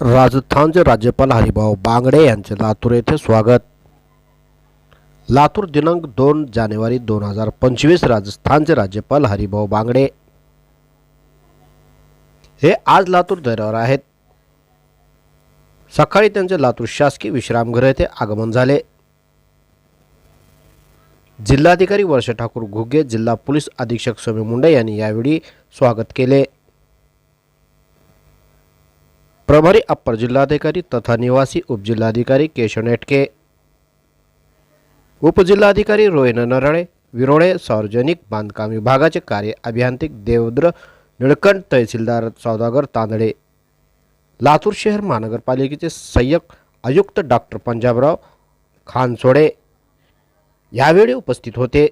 राजस्थानचे राज्यपाल हरिभाऊ बांगडे यांचे लातूर येथे स्वागत. लातूर दिनांक दोन जानेवारी दोन हजार पंचवीस राजस्थानचे राज्यपाल हरिभाऊ बांगडे. हे आज लातूर दौऱ्यावर आहेत. सकाळी त्यांचे लातूर शासकीय विश्रामगृह येथे आगमन झाले. जिल्हाधिकारी वर्ष ठाकूर घुगे जिल्हा पोलीस अधीक्षक सौम्य मुंडे यांनी यावेळी स्वागत केले. प्रभारी अप्पर जिल्हाधिकारी तथा निवासी उपजिल्हाधिकारी केशव नेटके। उपजिल्हाधिकारी रोहिण नरळे विरोळे सार्वजनिक बांधकाम विभागाचे कार्य अभियांत्रिक देवद्र निळकंठ तहसीलदार सौदागर तांदळे लातूर शहर महानगरपालिकेचे सहाय्यक आयुक्त डॉक्टर पंजाबराव खानसोडे यावेळी उपस्थित होते.